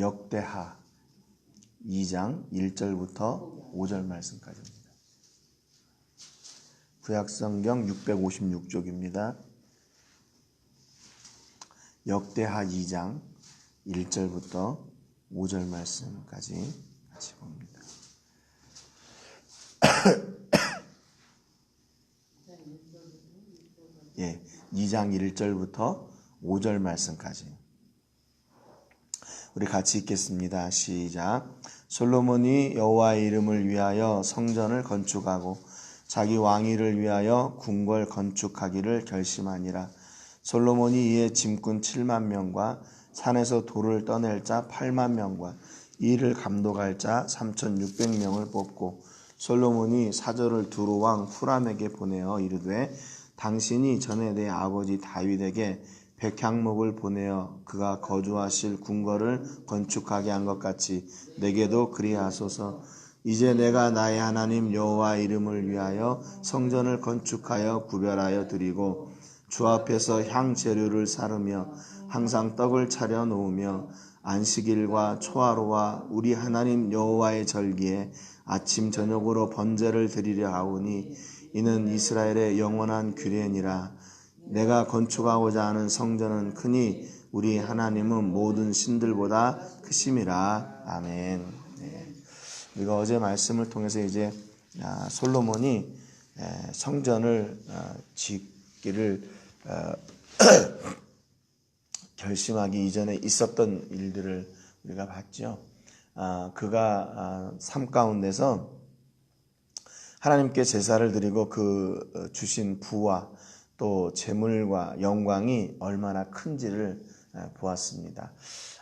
역대하 2장 1절부터 5절 말씀까지입니다. 구약성경 656쪽입니다. 역대하 2장 1절부터 5절 말씀까지 같이 봅니다. 예, 2장 1절부터 5절 말씀까지. 우리 같이 읽겠습니다. 시작. 솔로몬이 여호와의 이름을 위하여 성전을 건축하고 자기 왕위를 위하여 궁궐 건축하기를 결심하니라. 솔로몬이 이에 짐꾼 7만 명과 산에서 돌을 떠낼 자 8만 명과 이를 감독할 자 3,600명을 뽑고 솔로몬이 사절을 두루 왕 후람에게 보내어 이르되 당신이 전에 내 아버지 다윗에게 백향목을 보내어 그가 거주하실 궁궐을 건축하게 한 것 같이 내게도 그리하소서. 이제 내가 나의 하나님 여호와 이름을 위하여 성전을 건축하여 구별하여 드리고 주 앞에서 향 재료를 사르며 항상 떡을 차려 놓으며 안식일과 초하루와 우리 하나님 여호와의 절기에 아침 저녁으로 번제를 드리려 하오니 이는 이스라엘의 영원한 규례니라 내가 건축하고자 하는 성전은 크니 우리 하나님은 모든 신들보다 크심이라 아멘. 네. 우리가 어제 말씀을 통해서 이제 아, 솔로몬이 성전을 어, 짓기를 어, 결심하기 이전에 있었던 일들을 우리가 봤죠. 아, 그가 삶 가운데서 하나님께 제사를 드리고 그 어, 주신 부와 또 재물과 영광이 얼마나 큰지를 보았습니다.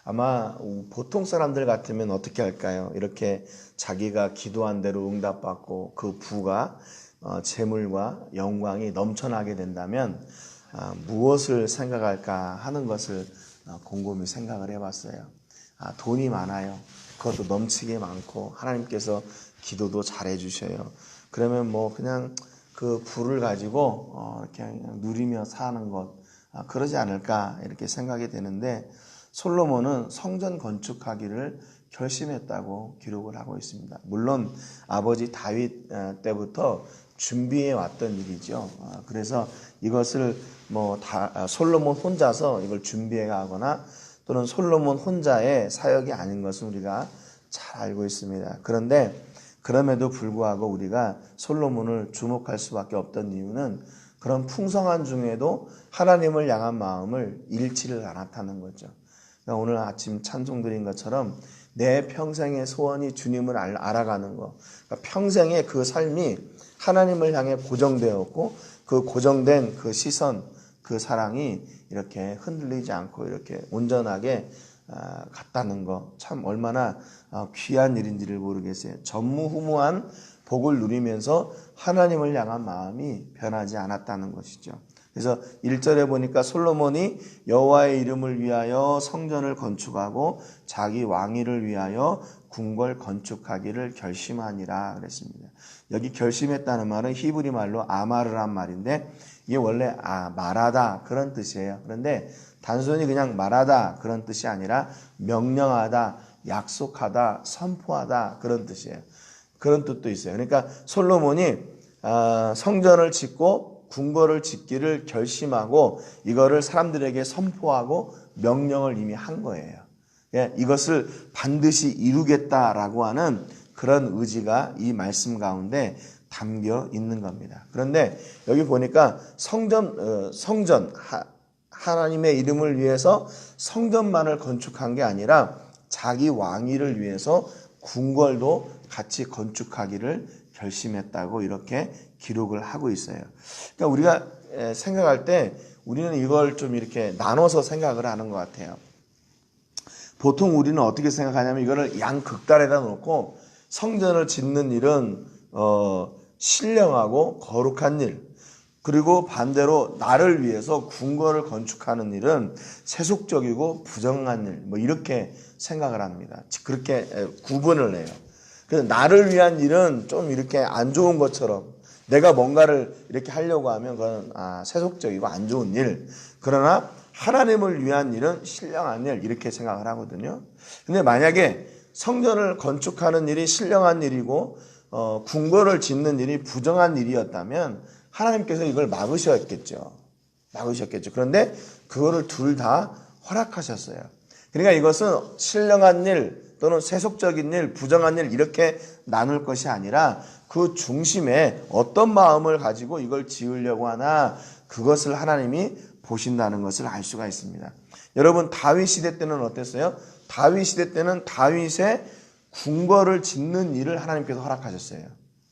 아마 보통 사람들 같으면 어떻게 할까요? 이렇게 자기가 기도한 대로 응답받고 그 부가 어, 재물과 영광이 넘쳐나게 된다면 아, 무엇을 생각할까 하는 것을 어, 곰곰이 생각을 해봤어요. 아, 돈이 많아요. 그것도 넘치게 많고 하나님께서 기도도 잘해 주셔요. 그러면 뭐 그냥 그 부를 가지고 어, 이렇게 누리며 사는 것 아, 그러지 않을까 이렇게 생각이 되는데 솔로몬은 성전 건축하기를 결심했다고 기록을 하고 있습니다. 물론 아버지 다윗 때부터 준비해 왔던 일이죠. 아, 그래서 이것을 뭐 다, 솔로몬 혼자서 이걸 준비해 가거나 또는 솔로몬 혼자의 사역이 아닌 것은 우리가 잘 알고 있습니다. 그런데 그럼에도 불구하고 우리가 솔로몬을 주목할 수밖에 없던 이유는 그런 풍성한 중에도 하나님을 향한 마음을 잃지를 않았다는 거죠. 그러니까 오늘 아침 찬송 드린 것처럼 내 평생의 소원이 주님을 알아가는 것. 그러니까 평생의 그 삶이 하나님을 향해 고정되었고 그 고정된 그 시선, 그 사랑이 이렇게 흔들리지 않고 이렇게 온전하게 아, 갔다는 거 참 얼마나 아, 귀한 일인지를 모르겠어요. 전무후무한 복을 누리면서 하나님을 향한 마음이 변하지 않았다는 것이죠. 그래서 1절에 보니까 솔로몬이 여호와의 이름을 위하여 성전을 건축하고 자기 왕위를 위하여 궁궐 건축하기를 결심하니라 그랬습니다. 여기 결심했다는 말은 히브리 말로 아마르란 말인데 이게 원래 아 말하다 그런 뜻이에요. 그런데 단순히 그냥 말하다 그런 뜻이 아니라 명령하다, 약속하다, 선포하다 그런 뜻이에요. 그런 뜻도 있어요. 그러니까 솔로몬이 아, 성전을 짓고 궁궐을 짓기를 결심하고 이거를 사람들에게 선포하고 명령을 이미 한 거예요. 예, 이것을 반드시 이루겠다라고 하는 그런 의지가 이 말씀 가운데 담겨 있는 겁니다. 그런데 여기 보니까 성전 어, 성전 하나님의 이름을 위해서 성전만을 건축한 게 아니라 자기 왕위를 위해서 궁궐도 같이 건축하기를 결심했다고 이렇게 기록을 하고 있어요. 그러니까 우리가 생각할 때 우리는 이걸 좀 이렇게 나눠서 생각을 하는 것 같아요. 보통 우리는 어떻게 생각하냐면 이거를 양극단에다 놓고 성전을 짓는 일은 어, 신령하고 거룩한 일, 그리고 반대로 나를 위해서 궁궐을 건축하는 일은 세속적이고 부정한 일, 뭐 이렇게 생각을 합니다. 그렇게 구분을 해요. 그래서 나를 위한 일은 좀 이렇게 안 좋은 것처럼 내가 뭔가를 이렇게 하려고 하면 그건 아, 세속적이고 안 좋은 일. 그러나 하나님을 위한 일은 신령한 일 이렇게 생각을 하거든요. 근데 만약에 성전을 건축하는 일이 신령한 일이고 어, 궁궐을 짓는 일이 부정한 일이었다면 하나님께서 이걸 막으셨겠죠. 막으셨겠죠. 그런데 그거를 둘 다 허락하셨어요. 그러니까 이것은 신령한 일 또는 세속적인 일, 부정한 일 이렇게 나눌 것이 아니라 그 중심에 어떤 마음을 가지고 이걸 지으려고 하나 그것을 하나님이 보신다는 것을 알 수가 있습니다. 여러분 다윗 시대 때는 어땠어요? 다윗 시대 때는 다윗의 궁궐을 짓는 일을 하나님께서 허락하셨어요.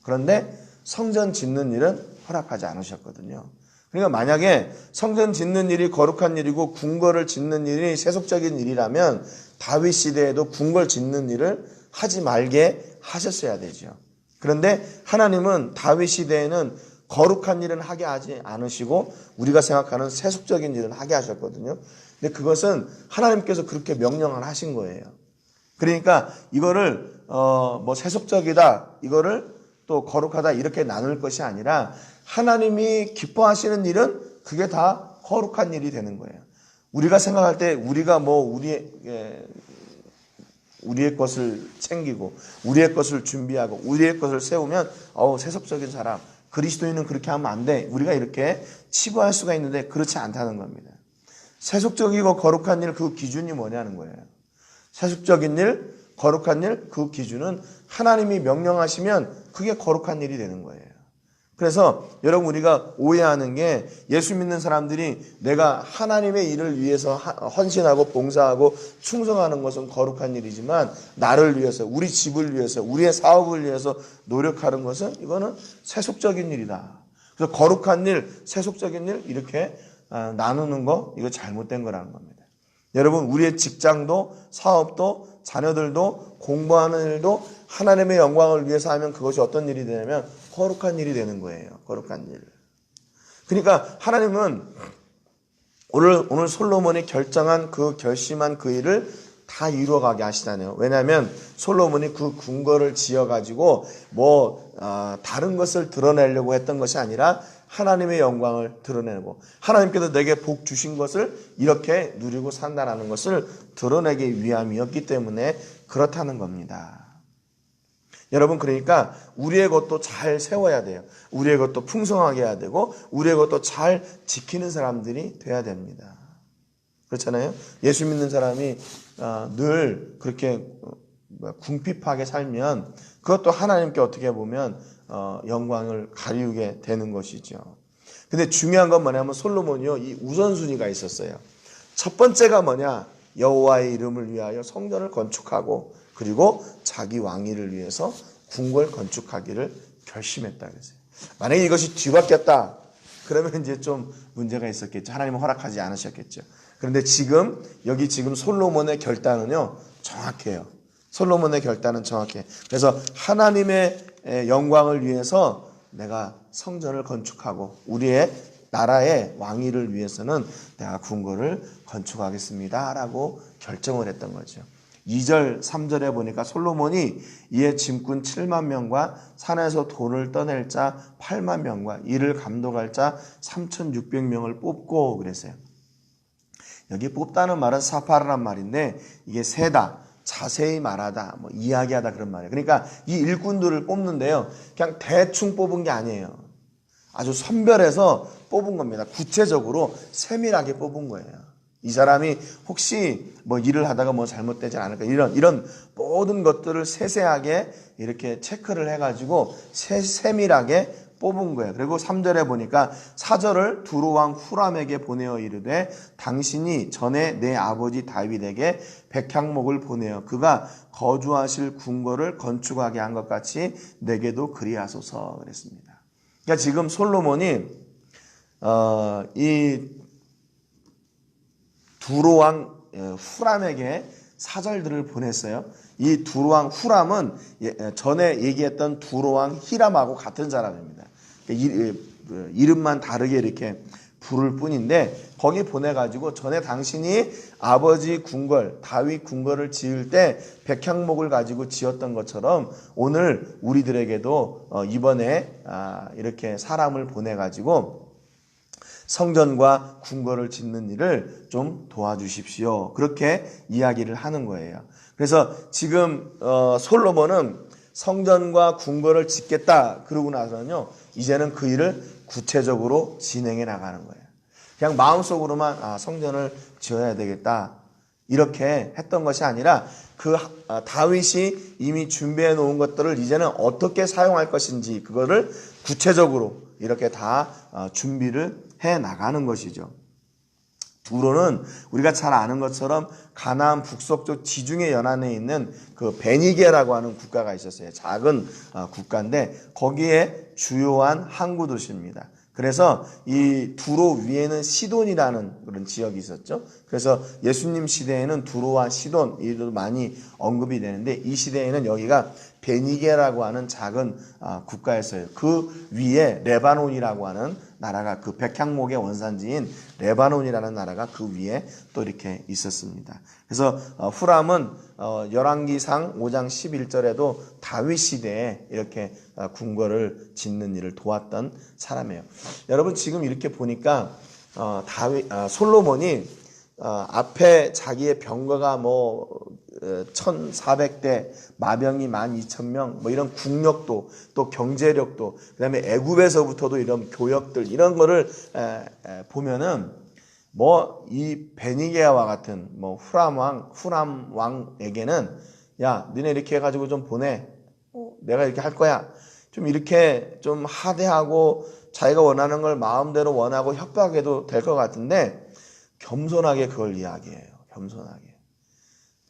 그런데 성전 짓는 일은 허락하지 않으셨거든요. 그러니까 만약에 성전 짓는 일이 거룩한 일이고 궁궐을 짓는 일이 세속적인 일이라면 다윗 시대에도 궁궐 짓는 일을 하지 말게 하셨어야 되죠. 그런데 하나님은 다윗 시대에는 거룩한 일은 하게 하지 않으시고 우리가 생각하는 세속적인 일은 하게 하셨거든요. 근데 그것은 하나님께서 그렇게 명령을 하신 거예요. 그러니까 이거를 어 뭐 세속적이다 이거를 또 거룩하다 이렇게 나눌 것이 아니라 하나님이 기뻐하시는 일은 그게 다 거룩한 일이 되는 거예요. 우리가 생각할 때 우리가 뭐 우리의 예, 우리의 것을 챙기고 우리의 것을 준비하고 우리의 것을 세우면 어우 세속적인 사람 그리스도인은 그렇게 하면 안 돼. 우리가 이렇게 치부할 수가 있는데 그렇지 않다는 겁니다. 세속적이고 거룩한 일 그 기준이 뭐냐는 거예요. 세속적인 일, 거룩한 일 그 기준은 하나님이 명령하시면 그게 거룩한 일이 되는 거예요. 그래서 여러분 우리가 오해하는 게 예수 믿는 사람들이 내가 하나님의 일을 위해서 헌신하고 봉사하고 충성하는 것은 거룩한 일이지만 나를 위해서 우리 집을 위해서 우리의 사업을 위해서 노력하는 것은 이거는 세속적인 일이다. 그래서 거룩한 일, 세속적인 일 이렇게 아, 나누는 거 이거 잘못된 거라는 겁니다. 여러분 우리의 직장도 사업도 자녀들도 공부하는 일도 하나님의 영광을 위해서 하면 그것이 어떤 일이 되냐면 거룩한 일이 되는 거예요. 거룩한 일. 그러니까 하나님은 오늘 오늘 솔로몬이 결정한 그 결심한 그 일을 다 이루어가게 하시다네요. 왜냐하면 솔로몬이 그 궁궐을 지어가지고 뭐 어, 다른 것을 드러내려고 했던 것이 아니라 하나님의 영광을 드러내고 하나님께서 내게 복 주신 것을 이렇게 누리고 산다라는 것을 드러내기 위함이었기 때문에 그렇다는 겁니다. 여러분 그러니까 우리의 것도 잘 세워야 돼요. 우리의 것도 풍성하게 해야 되고 우리의 것도 잘 지키는 사람들이 돼야 됩니다. 그렇잖아요. 예수 믿는 사람이 어, 늘 그렇게 어, 궁핍하게 살면 그것도 하나님께 어떻게 보면 어, 영광을 가리우게 되는 것이죠. 근데 중요한 건 뭐냐면 솔로몬이요 이 우선순위가 있었어요. 첫 번째가 뭐냐 여호와의 이름을 위하여 성전을 건축하고 그리고 자기 왕위를 위해서 궁궐 건축하기를 결심했다 그랬어요. 만약에 이것이 뒤바뀌었다. 그러면 이제 좀 문제가 있었겠죠. 하나님은 허락하지 않으셨겠죠. 그런데 지금 여기 지금 솔로몬의 결단은요 정확해요. 솔로몬의 결단은 정확해. 그래서 하나님의 영광을 위해서 내가 성전을 건축하고 우리의 나라의 왕위를 위해서는 내가 궁궐을 건축하겠습니다라고 결정을 했던 거죠. 2절, 3절에 보니까 솔로몬이 이에 짐꾼 7만 명과 산에서 돈을 떠낼 자 8만 명과 이를 감독할 자 3,600명을 뽑고 그랬어요. 여기 뽑다는 말은 사파르란 말인데 이게 세다, 자세히 말하다, 뭐 이야기하다 그런 말이에요. 그러니까 이 일꾼들을 뽑는데요. 그냥 대충 뽑은 게 아니에요. 아주 선별해서 뽑은 겁니다. 구체적으로 세밀하게 뽑은 거예요. 이 사람이 혹시 뭐 일을 하다가 뭐 잘못되지 않을까 이런 이런 모든 것들을 세세하게 이렇게 체크를 해가지고 세, 세밀하게 뽑은 거예요. 그리고 3절에 보니까 사절을 두루왕 후람에게 보내어 이르되 당신이 전에 내 아버지 다윗에게 백향목을 보내어 그가 거주하실 궁궐을 건축하게 한 것 같이 내게도 그리하소서 그랬습니다. 그러니까 지금 솔로몬이 어, 이 두로왕 어, 후람에게 사절들을 보냈어요. 이 두로왕 후람은 예, 어, 전에 얘기했던 두로왕 히람하고 같은 사람입니다. 그러니까 그 이름만 다르게 이렇게 부를 뿐인데 거기 보내가지고 전에 당신이 아버지 궁궐 다윗 궁궐을 지을 때 백향목을 가지고 지었던 것처럼 오늘 우리들에게도 어, 이번에 아, 이렇게 사람을 보내가지고 성전과 궁궐을 짓는 일을 좀 도와주십시오. 그렇게 이야기를 하는 거예요. 그래서 지금 어, 솔로몬은 성전과 궁궐을 짓겠다 그러고 나서는요 이제는 그 일을 구체적으로 진행해 나가는 거예요. 그냥 마음속으로만 아, 성전을 지어야 되겠다 이렇게 했던 것이 아니라 그 아, 다윗이 이미 준비해 놓은 것들을 이제는 어떻게 사용할 것인지 그거를 구체적으로 이렇게 다 아, 준비를 해 나가는 것이죠. 두로는 우리가 잘 아는 것처럼 가나안 북서쪽 지중해 연안에 있는 그 베니게라고 하는 국가가 있었어요. 작은 아, 국가인데 거기에 주요한 항구 도시입니다. 그래서 이 두로 위에는 시돈이라는 그런 지역이 있었죠. 그래서 예수님 시대에는 두로와 시돈 이도 많이 언급이 되는데 이 시대에는 여기가 베니게라고 하는 작은 아, 국가였어요. 그 위에 레바논이라고 하는 나라가 그 백향목의 원산지인 레바논이라는 나라가 그 위에 또 이렇게 있었습니다. 그래서 어, 후람은 어, 열왕기상 5장 11절에도 다윗 시대에 이렇게 어, 궁궐을 짓는 일을 도왔던 사람이에요. 여러분 지금 이렇게 보니까 다윗 솔로몬이 앞에 자기의 병거가 뭐 1,400대, 마병이 12,000명, 뭐 이런 국력도 또 경제력도 그다음에 애굽에서부터도 이런 교역들 이런 거를 보면은 뭐 이 베니게아와 같은 뭐 후람 왕, 후람 왕에게는 야, 너네 이렇게 해가지고 좀 보내. 어, 내가 이렇게 할 거야. 좀 이렇게 좀 하대하고 자기가 원하는 걸 마음대로 원하고 협박해도 될 것 같은데 겸손하게 그걸 이야기해요. 겸손하게.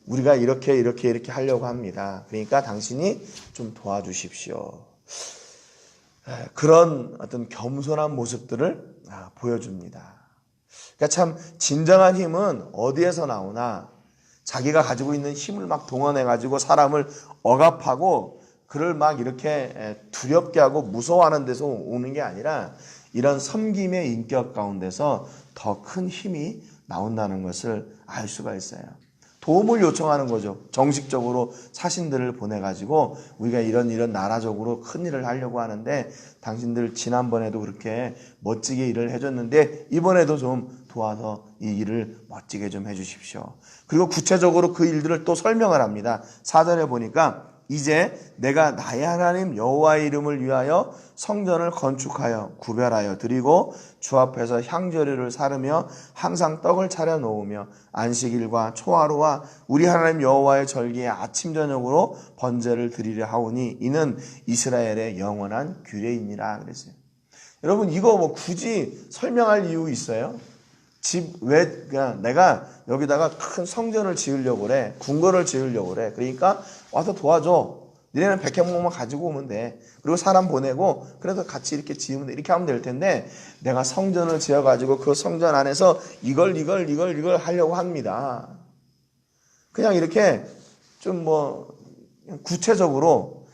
우리가 이렇게 이렇게 이렇게 하려고 합니다. 그러니까 당신이 좀 도와주십시오. 그런 어떤 겸손한 모습들을 아, 보여줍니다. 그러니까 참 진정한 힘은 어디에서 나오나 자기가 가지고 있는 힘을 막 동원해 가지고 사람을 억압하고 그를 막 이렇게 두렵게 하고 무서워하는 데서 오는 게 아니라 이런 섬김의 인격 가운데서 더 큰 힘이 나온다는 것을 알 수가 있어요. 도움을 요청하는 거죠. 정식적으로 사신들을 보내가지고 우리가 이런 이런 나라적으로 큰 일을 하려고 하는데 당신들 지난번에도 그렇게 멋지게 일을 해줬는데 이번에도 좀 도와서 이 일을 멋지게 좀 해주십시오. 그리고 구체적으로 그 일들을 또 설명을 합니다. 사전에 보니까 이제 내가 나의 하나님 여호와의 이름을 위하여 성전을 건축하여 구별하여 드리고 주 앞에서 향절유를 사르며 항상 떡을 차려 놓으며 안식일과 초하루와 우리 하나님 여호와의 절기에 아침 저녁으로 번제를 드리려 하오니 이는 이스라엘의 영원한 규례이니라 그랬어요. 여러분 이거 뭐 굳이 설명할 이유 있어요? 집왜 그냥 내가 여기다가 큰 성전을 지으려고 그래 궁궐을 지으려고 그래. 그러니까 와서 도와줘. 니네는 백향목만 가지고 오면 돼. 그리고 사람 보내고 그래서 같이 이렇게 지으면 돼. 이렇게 하면 될 텐데 내가 성전을 지어 가지고 그 성전 안에서 이걸 이걸 이걸 이걸 하려고 합니다. 그냥 이렇게 좀 뭐 구체적으로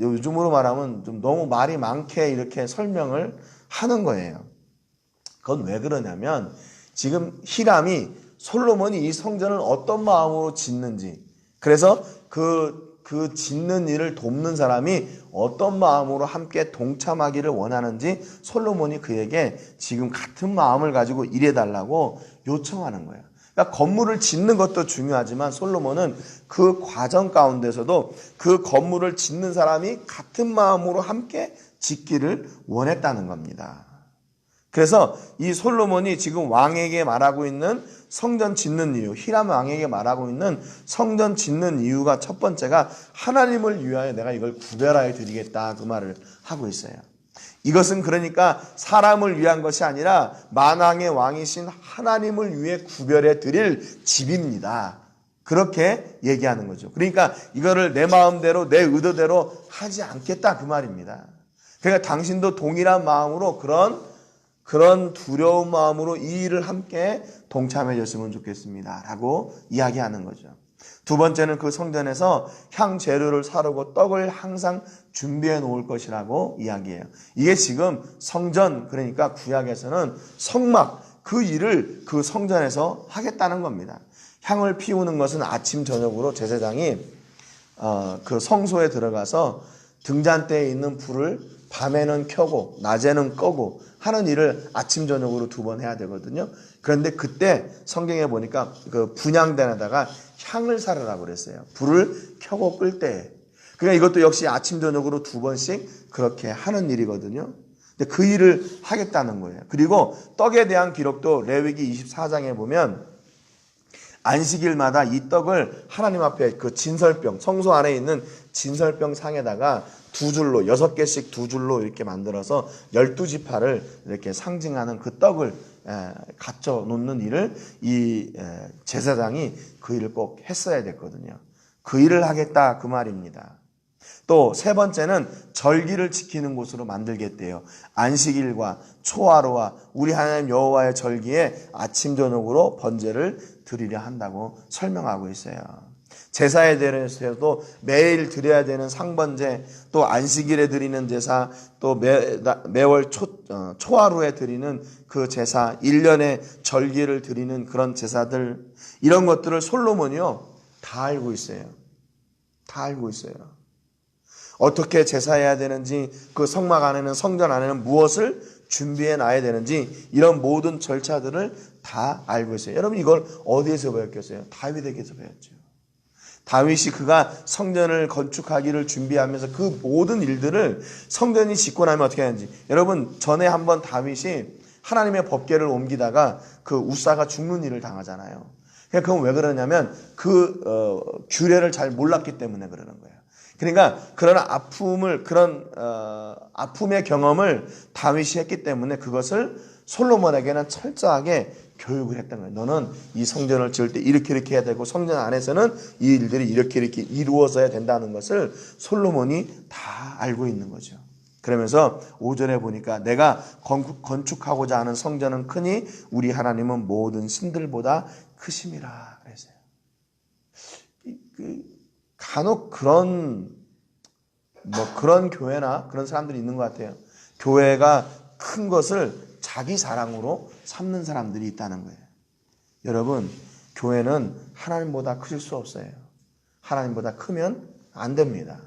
요즘으로 말하면 좀 너무 말이 많게 이렇게 설명을 하는 거예요. 그건 왜 그러냐면 지금 히람이 솔로몬이 이 성전을 어떤 마음으로 짓는지 그래서 그, 그 짓는 일을 돕는 사람이 어떤 마음으로 함께 동참하기를 원하는지 솔로몬이 그에게 지금 같은 마음을 가지고 일해달라고 요청하는 거예요. 그러니까 건물을 짓는 것도 중요하지만 솔로몬은 그 과정 가운데서도 그 건물을 짓는 사람이 같은 마음으로 함께 짓기를 원했다는 겁니다. 그래서 이 솔로몬이 지금 왕에게 말하고 있는 성전 짓는 이유, 히람 왕에게 말하고 있는 성전 짓는 이유가 첫 번째가 하나님을 위하여 내가 이걸 구별하여 드리겠다 그 말을 하고 있어요. 이것은 그러니까 사람을 위한 것이 아니라 만왕의 왕이신 하나님을 위해 구별해 드릴 집입니다. 그렇게 얘기하는 거죠. 그러니까 이거를 내 마음대로 내 의도대로 하지 않겠다 그 말입니다. 그러니까 당신도 동일한 마음으로 그런 그런 두려운 마음으로 이 일을 함께 동참해 줬으면 좋겠습니다. 라고 이야기하는 거죠. 두 번째는 그 성전에서 향 재료를 사르고 떡을 항상 준비해 놓을 것이라고 이야기해요. 이게 지금 성전, 그러니까 구약에서는 성막, 그 일을 그 성전에서 하겠다는 겁니다. 향을 피우는 것은 아침, 저녁으로 제사장이 어, 그 성소에 들어가서 등잔대에 있는 불을 밤에는 켜고 낮에는 꺼고 하는 일을 아침 저녁으로 두 번 해야 되거든요. 그런데 그때 성경에 보니까 그 분향단에다가 향을 사르라고 그랬어요. 불을 켜고 끌 때. 그러니까 이것도 역시 아침 저녁으로 두 번씩 그렇게 하는 일이거든요. 근데 그 일을 하겠다는 거예요. 그리고 떡에 대한 기록도 레위기 24장에 보면 안식일마다 이 떡을 하나님 앞에 그 진설병, 성소 안에 있는 진설병 상에다가 두 줄로, 여섯 개씩 두 줄로 이렇게 만들어서 열두 지파를 이렇게 상징하는 그 떡을 갖춰 놓는 일을 이 제사장이 그 일을 꼭 했어야 됐거든요. 그 일을 하겠다 그 말입니다. 또 세 번째는 절기를 지키는 곳으로 만들겠대요. 안식일과 초하루와 우리 하나님 여호와의 절기에 아침 저녁으로 번제를 드리려 한다고 설명하고 있어요. 제사에 대해서도 매일 드려야 되는 상번제, 또 안식일에 드리는 제사, 또 매, 매월 초, 어, 초하루에 드리는 그 제사, 1년에 절기를 드리는 그런 제사들, 이런 것들을 솔로몬이요, 다 알고 있어요. 다 알고 있어요. 어떻게 제사해야 되는지, 그 성막 안에는, 성전 안에는 무엇을 준비해 놔야 되는지, 이런 모든 절차들을 다 알고 있어요. 여러분 이걸 어디에서 배웠겠어요? 다윗에게서 배웠죠. 다윗이 그가 성전을 건축하기를 준비하면서 그 모든 일들을 성전이 짓고 나면 어떻게 하는지. 여러분 전에 한번 다윗이 하나님의 법궤를 옮기다가 그 우사가 죽는 일을 당하잖아요. 그러니까 그건 왜 그러냐면 그 어, 규례를 잘 몰랐기 때문에 그러는 거예요. 그러니까 그런 아픔을 그런 어, 아픔의 경험을 다윗이 했기 때문에 그것을 솔로몬에게는 철저하게 교육을 했던 거예요. 너는 이 성전을 지을 때 이렇게 이렇게 해야 되고 성전 안에서는 이 일들이 이렇게 이렇게 이루어져야 된다는 것을 솔로몬이 다 알고 있는 거죠. 그러면서 오전에 보니까 내가 건축하고자 하는 성전은 크니 우리 하나님은 모든 신들보다 크심이라 그랬어요. 그 간혹 그런 뭐 그런 교회나 그런 사람들이 있는 것 같아요. 교회가 큰 것을 자기 자랑으로 삼는 사람들이 있다는 거예요. 여러분, 교회는 하나님보다 크실 수 없어요. 하나님보다 크면 안 됩니다.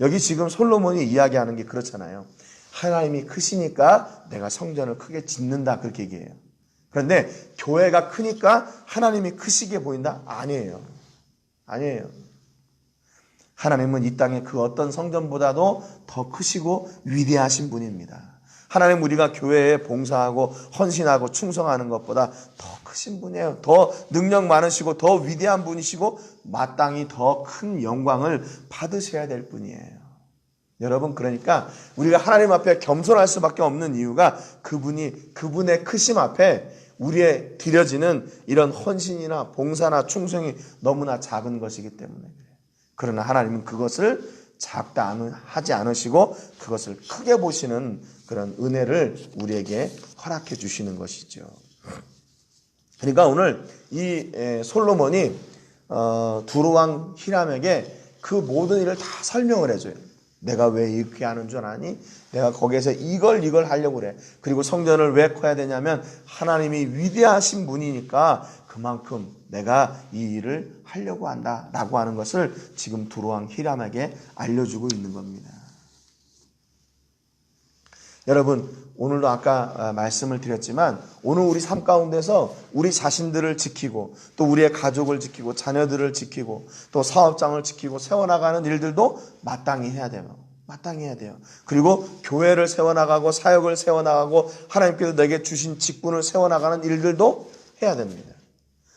여기 지금 솔로몬이 이야기하는 게 그렇잖아요. 하나님이 크시니까 내가 성전을 크게 짓는다 그렇게 얘기해요. 그런데 교회가 크니까 하나님이 크시게 보인다? 아니에요. 아니에요. 하나님은 이 땅에 그 어떤 성전보다도 더 크시고 위대하신 분입니다. 하나님 우리가 교회에 봉사하고 헌신하고 충성하는 것보다 더 크신 분이에요. 더 능력 많으시고 더 위대한 분이시고 마땅히 더 큰 영광을 받으셔야 될 분이에요. 여러분 그러니까 우리가 하나님 앞에 겸손할 수밖에 없는 이유가 그분이 그분의 크심 앞에 우리의 드려지는 이런 헌신이나 봉사나 충성이 너무나 작은 것이기 때문에. 그러나 하나님은 그것을 작다 하지 않으시고 그것을 크게 보시는 그런 은혜를 우리에게 허락해 주시는 것이죠. 그러니까 오늘 이 솔로몬이 어, 두루왕 히람에게 그 모든 일을 다 설명을 해줘요. 내가 왜 이렇게 하는 줄 아니? 내가 거기에서 이걸 이걸 하려고 그래. 그리고 성전을 왜 커야 되냐면 하나님이 위대하신 분이니까 그만큼 내가 이 일을 하려고 한다라고 하는 것을 지금 두루왕 히람에게 알려주고 있는 겁니다. 여러분, 오늘도 아까 아, 말씀을 드렸지만 오늘 우리 삶 가운데서 우리 자신들을 지키고 또 우리의 가족을 지키고 자녀들을 지키고 또 사업장을 지키고 세워나가는 일들도 마땅히 해야 돼요. 마땅히 해야 돼요. 그리고 교회를 세워나가고 사역을 세워나가고 하나님께서 내게 주신 직분을 세워나가는 일들도 해야 됩니다.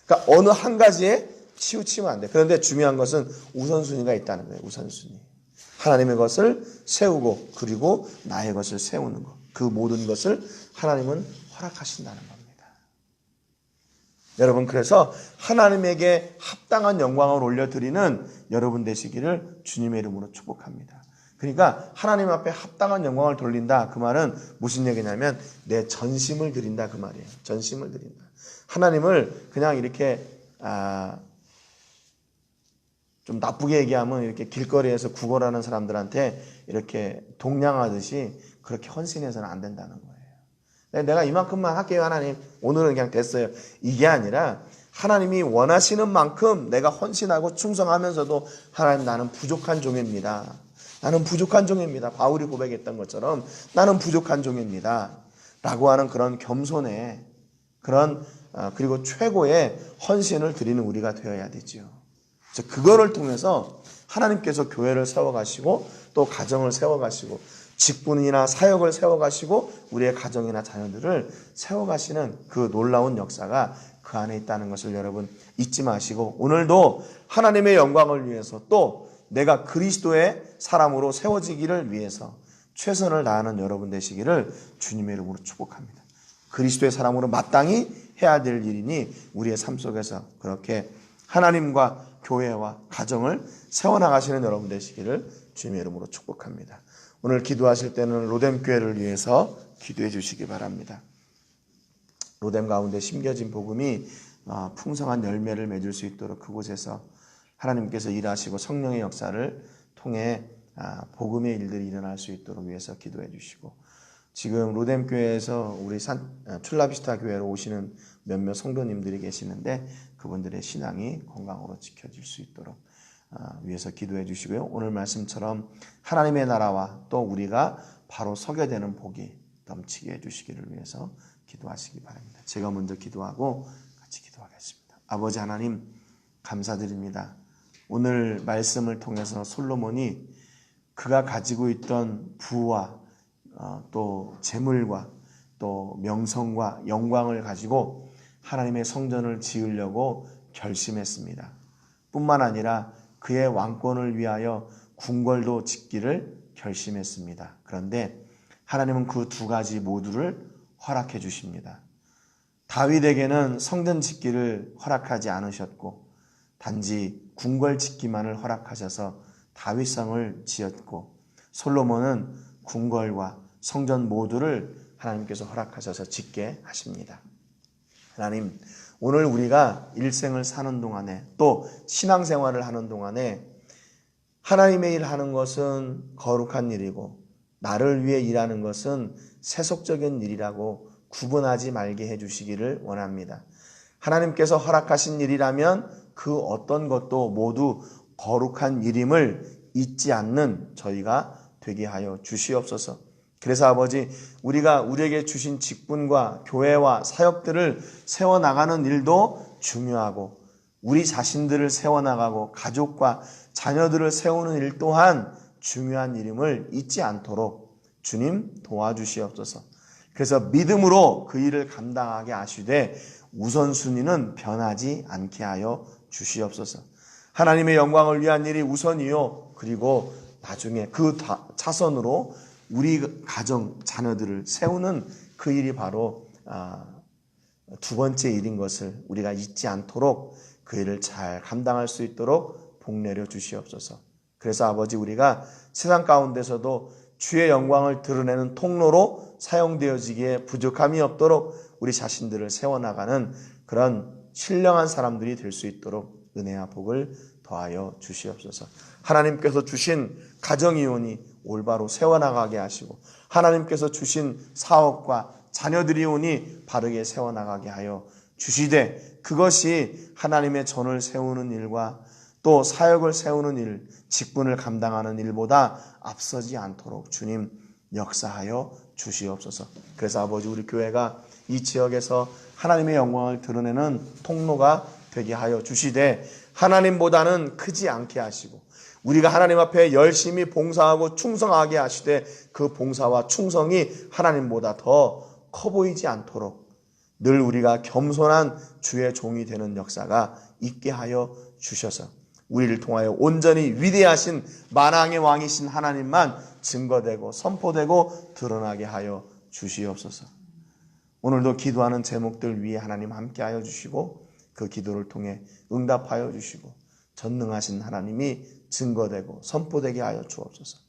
그러니까 어느 한 가지에 치우치면 안 돼. 그런데 중요한 것은 우선순위가 있다는 거예요. 우선순위. 하나님의 것을 세우고 그리고 나의 것을 세우는 것. 그 모든 것을 하나님은 허락하신다는 겁니다. 여러분 그래서 하나님에게 합당한 영광을 올려드리는 여러분 되시기를 주님의 이름으로 축복합니다. 그러니까 하나님 앞에 합당한 영광을 돌린다. 그 말은 무슨 얘기냐면 내 전심을 드린다 그 말이에요. 전심을 드린다. 하나님을 그냥 이렇게 아, 좀 나쁘게 얘기하면 이렇게 길거리에서 구걸하는 사람들한테 이렇게 동냥하듯이 그렇게 헌신해서는 안 된다는 거예요. 내가 이만큼만 할게요, 하나님. 오늘은 그냥 됐어요. 이게 아니라 하나님이 원하시는 만큼 내가 헌신하고 충성하면서도 하나님 나는 부족한 종입니다. 나는 부족한 종입니다. 바울이 고백했던 것처럼 나는 부족한 종입니다. 라고 하는 그런 겸손의 그런 어, 그리고 최고의 헌신을 드리는 우리가 되어야 되지요. 그래서 그거를 통해서 하나님께서 교회를 세워가시고 또 가정을 세워가시고 직분이나 사역을 세워가시고 우리의 가정이나 자녀들을 세워가시는 그 놀라운 역사가 그 안에 있다는 것을 여러분 잊지 마시고 오늘도 하나님의 영광을 위해서 또 내가 그리스도의 사람으로 세워지기를 위해서 최선을 다하는 여러분 되시기를 주님의 이름으로 축복합니다. 그리스도의 사람으로 마땅히 해야 될 일이니 우리의 삶 속에서 그렇게 하나님과 교회와 가정을 세워나가시는 여러분 되시기를 주님의 이름으로 축복합니다. 오늘 기도하실 때는 로뎀 교회를 위해서 기도해 주시기 바랍니다. 로뎀 가운데 심겨진 복음이 어, 풍성한 열매를 맺을 수 있도록 그곳에서 하나님께서 일하시고 성령의 역사를 통해 아, 복음의 일들이 일어날 수 있도록 위해서 기도해 주시고 지금 로뎀 교회에서 우리 산 아, 출라비스타 교회로 오시는 몇몇 성도님들이 계시는데 그분들의 신앙이 건강으로 지켜질 수 있도록 아, 위해서 기도해 주시고요. 오늘 말씀처럼 하나님의 나라와 또 우리가 바로 서게 되는 복이 넘치게 해 주시기를 위해서 기도하시기 바랍니다. 제가 먼저 기도하고 같이 기도하겠습니다. 아버지 하나님 감사드립니다. 오늘 말씀을 통해서 솔로몬이 그가 가지고 있던 부와 어, 또 재물과 또 명성과 영광을 가지고 하나님의 성전을 지으려고 결심했습니다. 뿐만 아니라 그의 왕권을 위하여 궁궐도 짓기를 결심했습니다. 그런데 하나님은 그 두 가지 모두를 허락해 주십니다. 다윗에게는 성전 짓기를 허락하지 않으셨고 단지 궁궐 짓기만을 허락하셔서 다윗성을 지었고 솔로몬은 궁궐과 성전 모두를 하나님께서 허락하셔서 짓게 하십니다. 하나님, 오늘 우리가 일생을 사는 동안에 또 신앙생활을 하는 동안에 하나님의 일 하는 것은 거룩한 일이고 나를 위해 일하는 것은 세속적인 일이라고 구분하지 말게 해주시기를 원합니다. 하나님께서 허락하신 일이라면 그 어떤 것도 모두 거룩한 일임을 잊지 않는 저희가 되게 하여 주시옵소서. 그래서 아버지, 우리가 우리에게 주신 직분과 교회와 사역들을 세워나가는 일도 중요하고, 우리 자신들을 세워나가고, 가족과 자녀들을 세우는 일 또한 중요한 일임을 잊지 않도록 주님 도와주시옵소서. 그래서 믿음으로 그 일을 감당하게 하시되 우선순위는 변하지 않게 하여 주시옵소서. 하나님의 영광을 위한 일이 우선이요. 그리고 나중에 그 차선으로 우리 가정 자녀들을 세우는 그 일이 바로 아, 두 번째 일인 것을 우리가 잊지 않도록 그 일을 잘 감당할 수 있도록 복 내려 주시옵소서. 그래서 아버지 우리가 세상 가운데서도 주의 영광을 드러내는 통로로 사용되어지기에 부족함이 없도록 우리 자신들을 세워나가는 그런 신령한 사람들이 될 수 있도록 은혜와 복을 더하여 주시옵소서. 하나님께서 주신 가정이오니 올바로 세워나가게 하시고 하나님께서 주신 사업과 자녀들이 오니 바르게 세워나가게 하여 주시되 그것이 하나님의 전을 세우는 일과 또 사역을 세우는 일, 직분을 감당하는 일보다 앞서지 않도록 주님 역사하여 주시옵소서. 그래서 아버지 우리 교회가 이 지역에서 하나님의 영광을 드러내는 통로가 되게 하여 주시되 하나님보다는 크지 않게 하시고 우리가 하나님 앞에 열심히 봉사하고 충성하게 하시되 그 봉사와 충성이 하나님보다 더 커 보이지 않도록 늘 우리가 겸손한 주의 종이 되는 역사가 있게 하여 주셔서 우리를 통하여 온전히 위대하신 만왕의 왕이신 하나님만 증거되고 선포되고 드러나게 하여 주시옵소서. 오늘도 기도하는 제목들 위에 하나님 함께 하여 주시고 그 기도를 통해 응답하여 주시고 전능하신 하나님이 증거되고 선포되게 하여 주옵소서.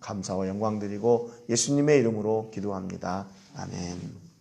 감사와 영광 드리고 예수님의 이름으로 기도합니다. 아멘.